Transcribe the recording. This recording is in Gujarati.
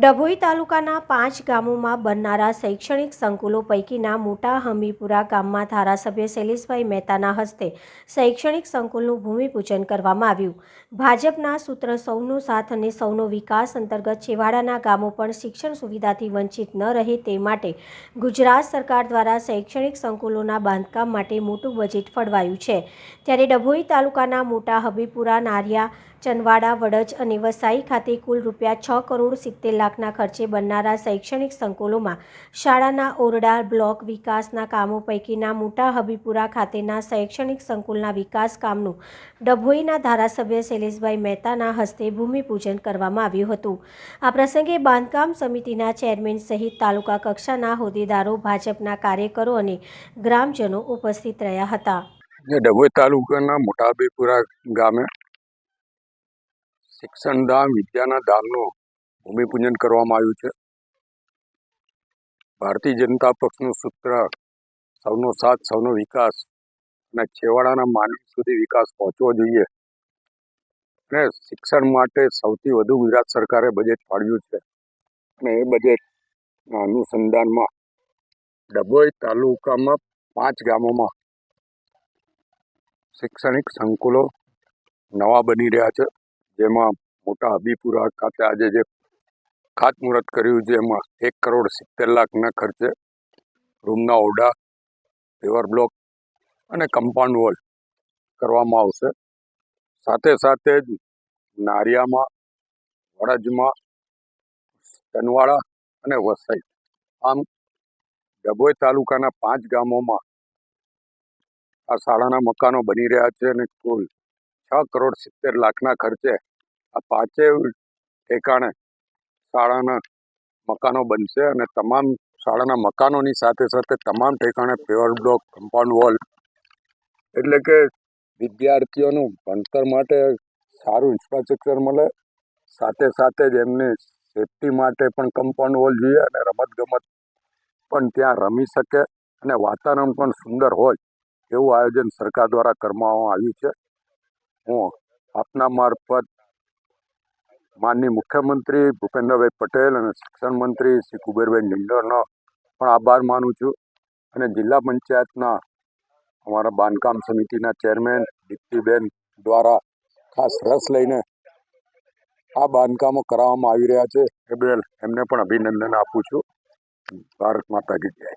ડભોઈ તાલુકાના પાંચ ગામોમાં બનનારા શૈક્ષણિક સંકુલો પૈકીના મોટા હમીપુરા ગામમાં ધારાસભ્ય શૈલેષભાઈ મહેતાના હસ્તે શૈક્ષણિક સંકુલનું ભૂમિપૂજન કરવામાં આવ્યું. ભાજપના સૂત્ર સૌનો સાથ અને સૌનો વિકાસ અંતર્ગત છેવાડાના ગામો પણ શિક્ષણ સુવિધાથી વંચિત ન રહે તે માટે ગુજરાત સરકાર દ્વારા શૈક્ષણિક સંકુલોના બાંધકામ માટે મોટું બજેટ ફળવાયું છે. ત્યારે ડભોઈ તાલુકાના મોટા હબીપુરા નારિયા ચનવાડા વડજ અને વસાઈ ખાતે કુલ રૂપિયા છ કરોડ સિત્તેર લાખના ખર્ચે બનનારા શૈક્ષણિક સંકુલોમાં શાળાના ઓરડા બ્લોક વિકાસના કામો પૈકીના મોટા હબીપુરા ખાતેના શૈક્ષણિક સંકુલના વિકાસ કામનું ડભોઈના ધારાસભ્ય શૈલેષભાઈ મહેતાના હસ્તે ભૂમિપૂજન કરવામાં આવ્યું હતું. આ પ્રસંગે બાંધકામ સમિતિના ચેરમેન સહિત તાલુકા કક્ષાના હોદ્દેદારો, ભાજપના કાર્યકરો અને ગ્રામજનો ઉપસ્થિત રહ્યા હતા. ડભોઈ તાલુકાના મોટાબીપુરા ગામે શિક્ષણ ધામ વિદ્યાના ધામનું ભૂમિપૂજન કરવામાં આવ્યું છે. ભારતીય જનતા પક્ષનું સૂત્ર, સૌનો સાથ, સૌનો વિકાસ અને છેવાડાના માનવી સુધી વિકાસ પહોંચવો જોઈએ. અને શિક્ષણ માટે સૌથી વધુ ગુજરાત સરકારે બજેટ ફાળવ્યું છે. અને એ બજેટના અનુસંધાનમાં ડભોઈ તાલુકામાં પાંચ ગામોમાં શૈક્ષણિક સંકુલો નવા બની રહ્યા છે. જેમાં મોટા હબીપુરા ખાતે આજે જે ખાતમુહૂર્ત કર્યું છે, એમાં એક કરોડ સિત્તેર લાખના ખર્ચે રૂમના ઓરડા, પેવર બ્લોક અને કમ્પાઉન્ડ વોલ કરવામાં આવશે. સાથે સાથે જ નારિયામાં, વડજમાં, તનવાડા અને વસઈ આમ ડભોઈ તાલુકાના પાંચ ગામોમાં આ શાળાના મકાનો બની રહ્યા છે અને કુલ છ કરોડ સિત્તેર લાખના ખર્ચે આ પાંચેય ઠેકાણે શાળાના મકાનો બનશે અને તમામ શાળાના મકાનોની સાથે સાથે તમામ ઠેકાણે પેવર બ્લોક કમ્પાઉન્ડ વોલ એટલે કે વિદ્યાર્થીઓનું ભણતર માટે સારું ઇન્ફ્રાસ્ટ્રક્ચર મળે, સાથે સાથે જ એમને સેફટી માટે પણ કમ્પાઉન્ડ વોલ જોઈએ અને રમતગમત પણ ત્યાં રમી શકે અને વાતાવરણ પણ સુંદર હોય એવું આયોજન સરકાર દ્વારા કરવામાં આવ્યું છે. હું આપના મારફત માનનીય મુખ્યમંત્રી ભૂપેન્દ્રભાઈ પટેલ અને શિક્ષણ મંત્રી શ્રી કુબેરભાઈ નિંડરનો પણ આભાર માનું છું. અને જિલ્લા પંચાયતના અમારા બાંધકામ સમિતિના ચેરમેન દીપ્તિબેન દ્વારા ખાસ રસ લઈને આ બાંધકામો કરાવવામાં આવી રહ્યા છે. એ બદલ એમને પણ અભિનંદન આપું છું. ભારત માતા કી જય.